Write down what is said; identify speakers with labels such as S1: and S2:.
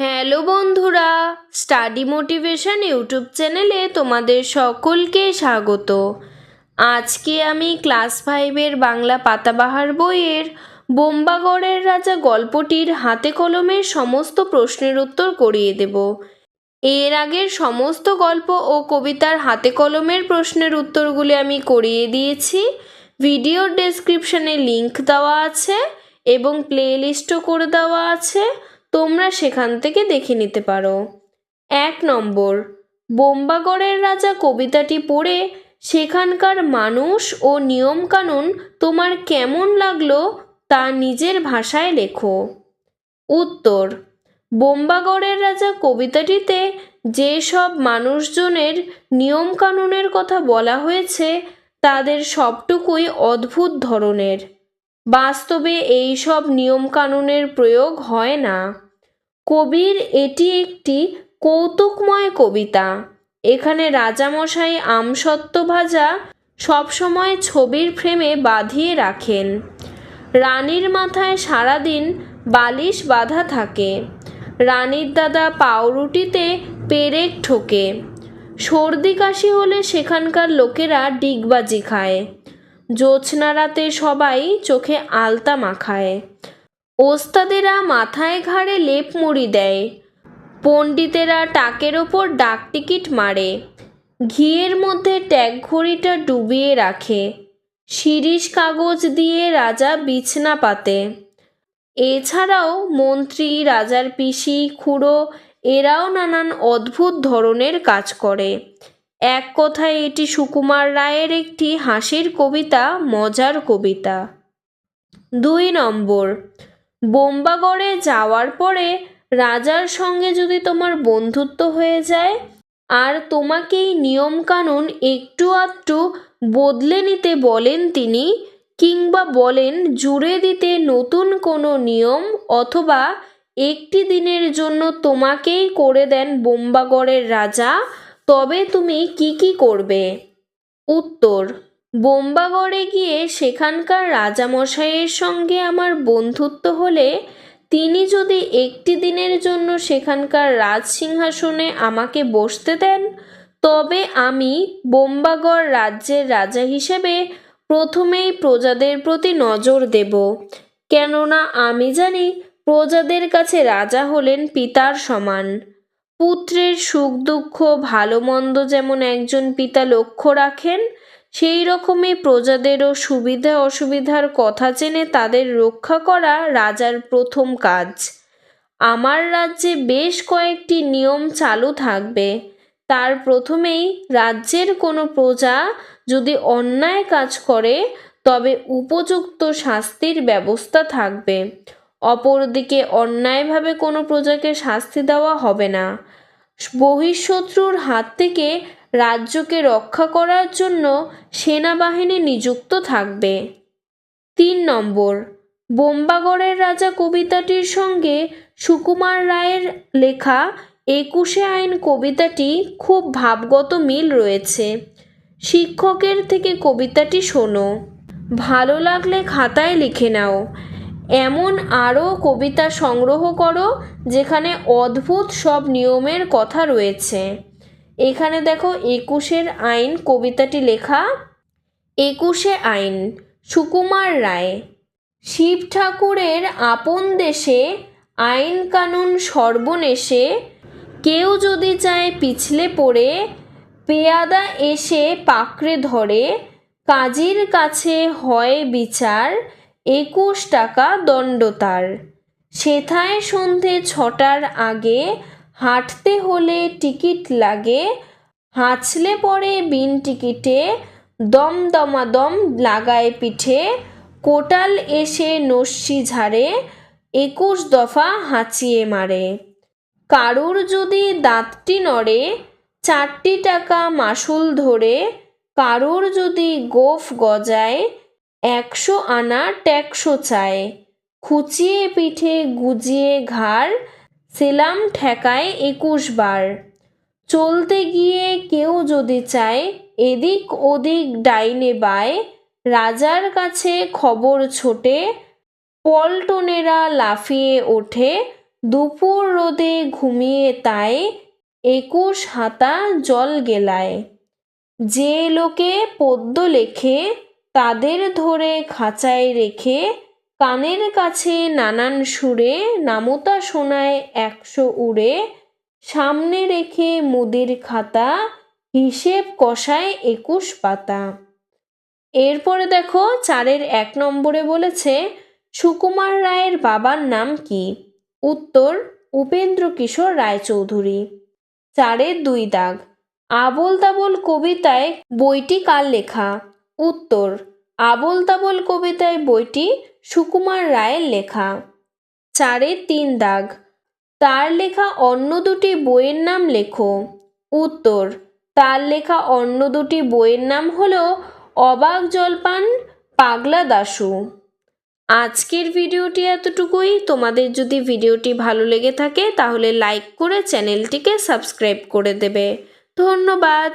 S1: Hello বন্ধুরা study motivation YouTube চ্যানেলে তোমাদের সকলকে স্বাগত। আজকে আমি ক্লাস ফাইভের বাংলা পাতাবাহার বইয়ের বোম্বাগড়ের রাজা গল্পটির হাতে কলমের সমস্ত প্রশ্নের উত্তর করিয়ে দেব। এর আগের সমস্ত গল্প ও কবিতার হাতে কলমের প্রশ্নের উত্তরগুলি আমি করিয়ে দিয়েছি। ভিডিওর ডেসক্রিপশনে লিংক দেওয়া আছে এবং প্লে লিস্টও করে দেওয়া আছে। তোমরা সেখান থেকে দেখে নিতে পারো। এক নম্বর, বোম্বাগড়ের রাজা কবিতাটি পড়ে সেখানকার মানুষ ও নিয়মকানুন তোমার কেমন লাগল তা নিজের ভাষায় লেখো। উত্তর, বোম্বাগড়ের রাজা কবিতাটিতে যেসব মানুষজনের নিয়মকানুনের কথা বলা হয়েছে, তাদের সবটুকুই অদ্ভুত ধরনের। বাস্তবে এই সব নিয়মকানুনের প্রয়োগ হয় না। কবির এটি একটি কৌতুকময় কবিতা। এখানে রাজামশাই আমসত্ত্ব ভাজা সবসময় ছবির ফ্রেমে বাঁধিয়ে রাখেন। রানীর মাথায় সারাদিন বালিশ বাঁধা থাকে। রানীর দাদা পাউরুটিতে পেরেক ঠোকে। সর্দি কাশি হলে সেখানকার লোকেরা ডিগবাজি খায়। জ্যোৎস্না রাতে সবাই চোখে আলতা মাখায়। ওস্তাদেরা মাথায় ঘাড়ে লেপ মুড়ি দেয়। পণ্ডিতেরা টাকের ওপর ডাক টিকিট মারে। ঘিয়ের মধ্যে ট্যাগ ঘড়িটা ডুবিয়ে রাখে। শিরিষ কাগজ দিয়ে রাজা বিছনা পাতে। এছাড়াও মন্ত্রী, রাজার পিসি, খুড়ো, এরাও নানান অদ্ভুত ধরনের কাজ করে। এক কথায় এটি সুকুমার রায়ের একটি হাসির কবিতা, মজার কবিতা। দুই নম্বর, বোম্বাগড়ে যাওয়ার পরে রাজার সঙ্গে যদি তোমার বন্ধুত্ব হয়ে যায়, আর তোমাকেই নিয়মকানুন একটু আধটু বদলে নিতে বলেন তিনি, কিংবা বলেন জুড়ে দিতে নতুন কোনো নিয়ম অথবা একটি দিনের জন্য তোমাকেই করে দেন বোম্বাগড়ের রাজা তবে তুমি কি কি করবে? উত্তর, বোম্বাগড়ে গিয়ে সেখানকার রাজামশাইয়ের সঙ্গে আমার বন্ধুত্ব হলে তিনি যদি একটি দিনের জন্য সেখানকার রাজসিংহাসনে আমাকে বসতে দেন, তবে আমি বোম্বাগড় রাজ্যের রাজা হিসেবে প্রথমেই প্রজাদের প্রতি নজর দেব। কেননা আমি জানি প্রজাদের কাছে রাজা হলেন পিতার সমান। পুত্রের সুখ দুঃখ, ভালো মন্দ যেমন একজন পিতা লক্ষ্য রাখেন, সেই রকমই প্রজাদেরও সুবিধা অসুবিধার কথা জেনে তাদের রক্ষা করা রাজার প্রথম কাজ। আমার রাজ্যে বেশ কয়েকটি নিয়ম চালু থাকবে। তার প্রথমেই রাজ্যের কোনো প্রজা যদি অন্যায় কাজ করে, তবে উপযুক্ত শাস্তির ব্যবস্থা থাকবে। অপরদিকে অন্যায়ভাবে কোনো প্রজাকে শাস্তি দেওয়া হবে না। বহিঃশত্রুর হাত থেকে রাজ্যকে রক্ষা করার জন্য সেনাবাহিনী নিযুক্ত থাকবে। তিন নম্বর, বোম্বাগড়ের রাজা কবিতাটির সঙ্গে সুকুমার রায়ের লেখা একুশে আইন কবিতাটি খুব ভাবগত মিল রয়েছে। শিক্ষকের থেকে কবিতাটি শোনো। ভালো লাগলে খাতায় লিখে নাও। এমন আরও কবিতা সংগ্রহ করো যেখানে অদ্ভুত সব নিয়মের কথা রয়েছে। এখানে দেখো, একুশের আইন, কবিতাটি লেখা, একুশে আইন, সুকুমার রায়, শিব ঠাকুরের আপন দেশে আইন কানুন সর্বনেশে কেউ যদি চায় পিছলে পড়ে, পেয়াদা এসে পাকড়ে ধরে, কাজীর কাছে হয় বিচার একুশ টাকা দণ্ড তার। সেথায় সন্ধে ছটার আগে হাঁটতে হলে টিকিট লাগে, হাঁচলে পরে বিন টিকিটে দম দমাদম লাগায় পিঠে, কোটাল এসে নস্যি ঝাড়ে, একুশ দফা হাঁচিয়ে মারে। কারুর যদি দাঁতটি নড়ে, চারটি টাকা মাসুল ধরে, কারুর যদি গোফ গজায় একশো আনা ট্যাক্সো চায়। খুচিয়ে পিঠে গুজিয়ে ঘাড়, সেলাম ঠেকায় একুশ বার। চলতে গিয়ে কেউ যদি চায়, এদিক ওদিক ডাইনে বায়। রাজার কাছে খবর ছোটে, পল্টনেরা লাফিয়ে ওঠে। দুপুর রোদে ঘুমিয়ে তাই একুশ হাতা জল গেলায়। যে লোকে পদ্য লেখে তাদের ধরে খাঁচায় রেখে কানের কাছে নানান সুরে নামতা শোনায় একশো উড়ে সামনে রেখে মুদির খাতা, হিসেব কষায় একুশ পাতা। এরপরে দেখো চারের এক নম্বরে বলেছে, সুকুমার রায়ের বাবার নাম কি? উত্তর, উপেন্দ্র কিশোর রায়চৌধুরী। চারের দুই দাগ। আবোল তাবোল কবিতায় বইটি কার লেখা? উত্তর আবোল তাবোল কবিতায় বইটি সুকুমার রায়ের লেখা। চারে তিন দাগ, তার লেখা অন্য দুটি বইয়ের নাম লেখো। উত্তর, তার লেখা অন্য দুটি বইয়ের নাম হলো অবাক জলপান, পাগলা দাশু। আজকের ভিডিওটি এতটুকুই। তোমাদের যদি ভিডিওটি ভালো লেগে থাকে, তাহলে লাইক করে চ্যানেলটিকে সাবস্ক্রাইব করে দেবে। ধন্যবাদ।